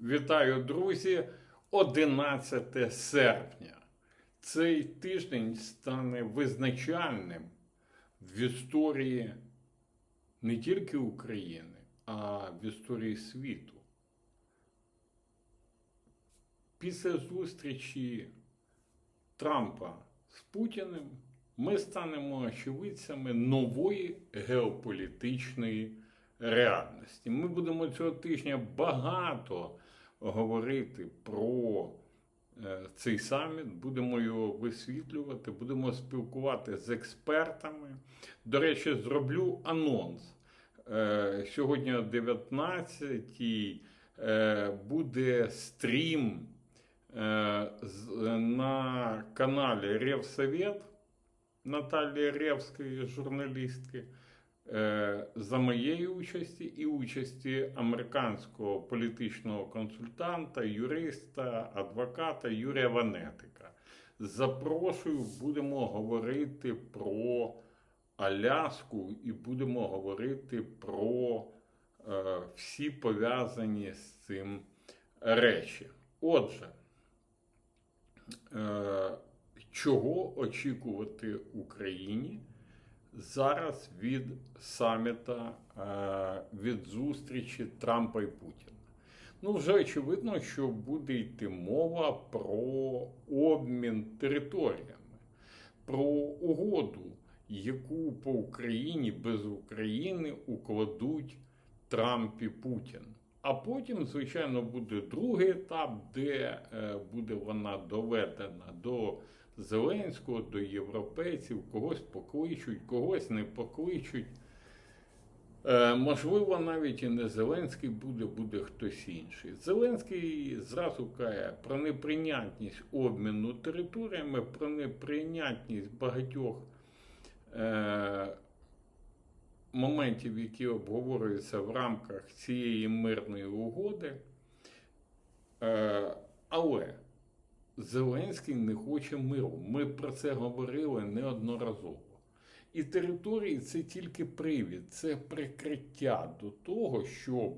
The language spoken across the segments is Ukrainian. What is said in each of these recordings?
Вітаю, друзі! 11 серпня. Цей тиждень стане визначальним в історії не тільки України, а в історії світу. Після зустрічі Трампа з Путіним ми станемо очевидцями нової геополітичної реальності. Ми будемо цього тижня багато говорити про е, цей саміт, будемо його висвітлювати, будемо спілкувати з експертами. До речі, зроблю анонс. Е, Сьогодні о 19-й е, буде стрім на каналі Ревсовет Наталії Ревської, журналістки, за моєї участі і участі американського політичного консультанта, юриста, адвоката Юрія Ванетика. Запрошую, будемо говорити про Аляску і будемо говорити про е, всі пов'язані з цим речі. Отже, е, чого очікувати Україні зараз від саміта, е, від зустрічі Трампа і Путіна? Ну, вже очевидно, що буде йти мова про обмін територіями, про угоду, яку по Україні без України укладуть Трамп і Путін. А потім, звичайно, буде другий етап, де е, буде вона доведена до Зеленського, до європейців, когось покличуть, когось не покличуть. Е, можливо, навіть і не Зеленський буде, буде хтось інший. Зеленський зразу каже про неприйнятність обміну територіями, про неприйнятність багатьох е, моментів, які обговорюються в рамках цієї мирної угоди. Е, але Зеленський не хоче миру. Ми про це говорили неодноразово. І території це тільки привід, це прикриття до того, щоб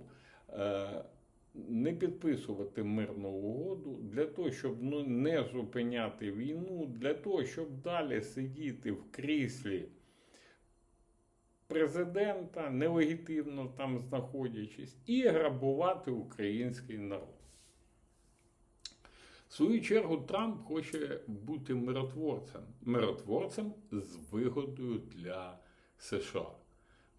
е, не підписувати мирну угоду, для того, щоб ну, не зупиняти війну, для того, щоб далі сидіти в кріслі президента, нелегітимно там знаходячись, і грабувати український народ. Свою чергу Трамп хоче бути миротворцем, миротворцем з вигодою для США.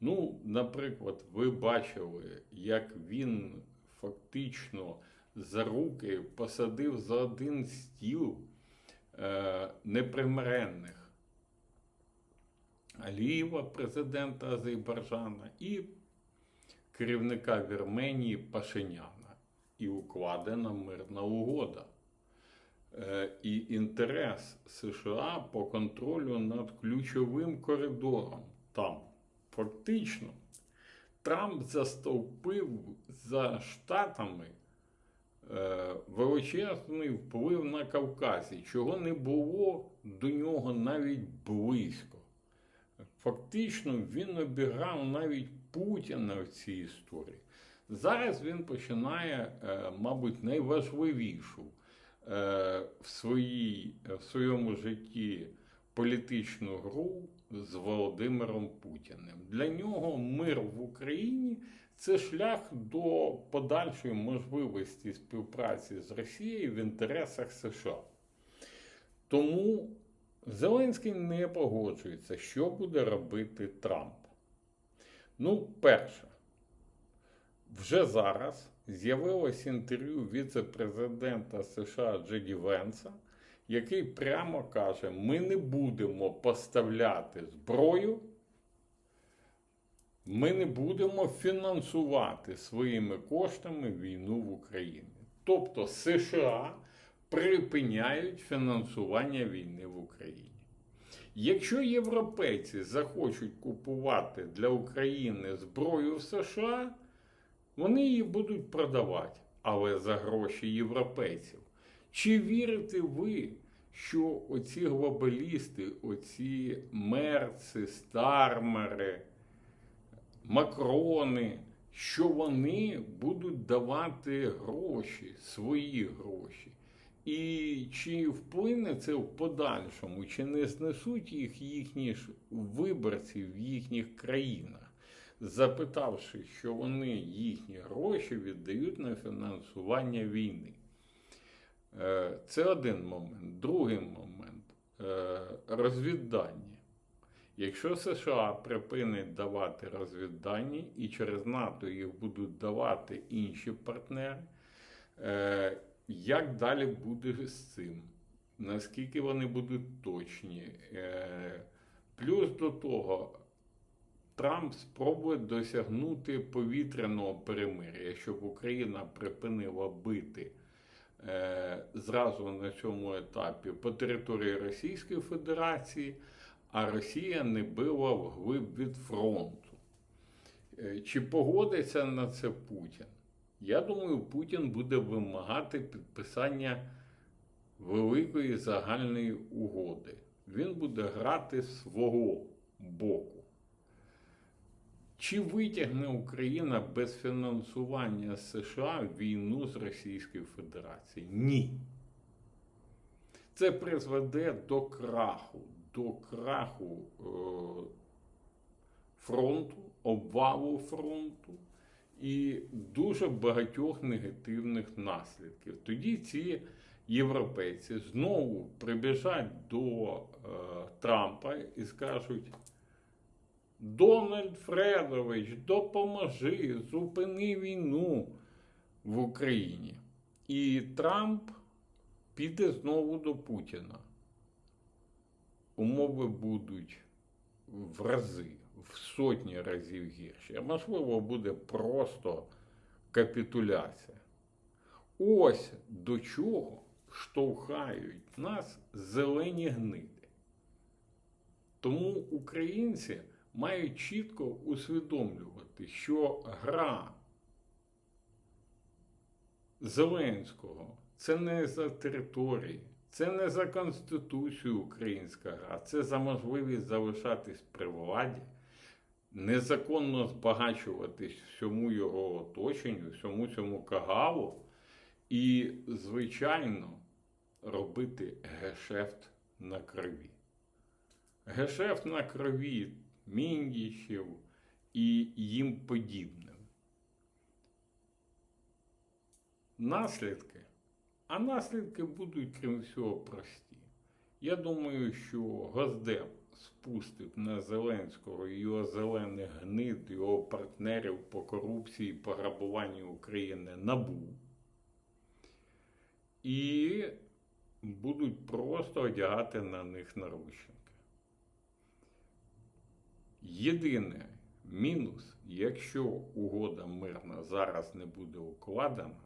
Ну, наприклад, ви бачили, як він фактично за руки посадив за один стіл е, непримиренних Алієва, президента Азербайджана, і керівника Вірменії Пашиняна. І укладена мирна угода. Е, І інтерес США по контролю над ключовим коридором там. Фактично, Трамп застовпив за Штатами е, величезний вплив на Кавказі, чого не було до нього навіть близько. Фактично, він обіграв навіть Путіна в цій історії. Зараз він починає, е, мабуть, найважливішу в, своїй, в своєму житті політичну гру з Володимиром Путіним. Для нього мир в Україні це шлях до подальшої можливості співпраці з Росією в інтересах США. Тому Зеленський не погоджується, що буде робити Трамп. Ну, перше, вже зараз з'явилось інтерв'ю віце-президента США Джеді Венса, який прямо каже: ми не будемо поставляти зброю, ми не будемо фінансувати своїми коштами війну в Україні. Тобто США припиняють фінансування війни в Україні. Якщо європейці захочуть купувати для України зброю в США, вони її будуть продавати, але за гроші європейців. Чи вірите ви, що оці глобалісти, оці мерци, стармери, макрони, що вони будуть давати гроші, свої гроші. І чи вплине це в подальшому, чи не знесуть їх їхні ж виборці в їхніх країнах, запитавши, що вони їхні гроші віддають на фінансування війни. Е, Це один момент. Другий момент е, розвіддані. Якщо США припинить давати розвіддані і через НАТО їх будуть давати інші партнери, е, як далі буде з цим? Наскільки вони будуть точні? Плюс до того, Трамп спробує досягнути повітряного перемир'я, щоб Україна припинила бити е, зразу на цьому етапі по території Російської Федерації, а Росія не била вглиб від фронту. Е, Чи погодиться на це Путін? Я думаю, Путін буде вимагати підписання великої загальної угоди. Він буде грати свого боку. Чи витягне Україна без фінансування США війну з Російською Федерацією? Ні. Це призведе до краху, до краху е, фронту, обвалу фронту і дуже багатьох негативних наслідків. Тоді ці європейці знову прибіжать до е, Трампа і скажуть: Дональд Фредович, допоможи, зупини війну в Україні. І Трамп піде знову до Путіна. Умови будуть в рази, в сотні разів гірші. Можливо, буде просто капітуляція. Ось до чого штовхають нас зелені гниди. Тому українці мають чітко усвідомлювати, що гра Зеленського це не за території, це не за Конституцію українська гра, це за можливість залишатись при владі, незаконно збагачуватись всьому його оточенню, всьому цьому кагалу, і, звичайно, робити гешефт на крові. Гешефт на крові міндічів і їм подібним. Наслідки. А наслідки будуть, крім всього, прості. Я думаю, що Госдеп спустить на Зеленського його зелених гнид, його партнерів по корупції, по грабуванню України набу. І будуть просто одягати на них наручники. Єдине мінус, якщо угода мирна зараз не буде укладена,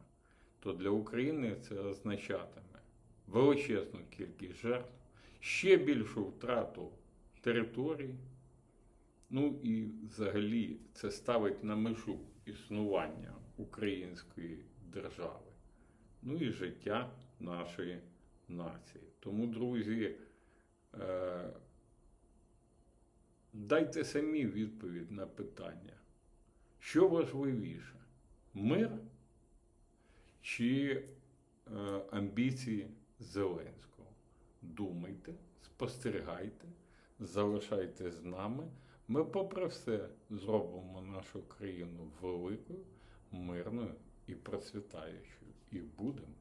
то для України це означатиме величезну кількість жертв, ще більшу втрату територій. Ну і взагалі це ставить на межу існування української держави, ну і життя нашої нації. Тому, друзі, е, дайте самі відповідь на питання, що важливіше мир чи е, амбіції Зеленського? Думайте, спостерігайте, залишайте з нами. Ми, попри все, зробимо нашу країну великою, мирною і процвітаючою. І будемо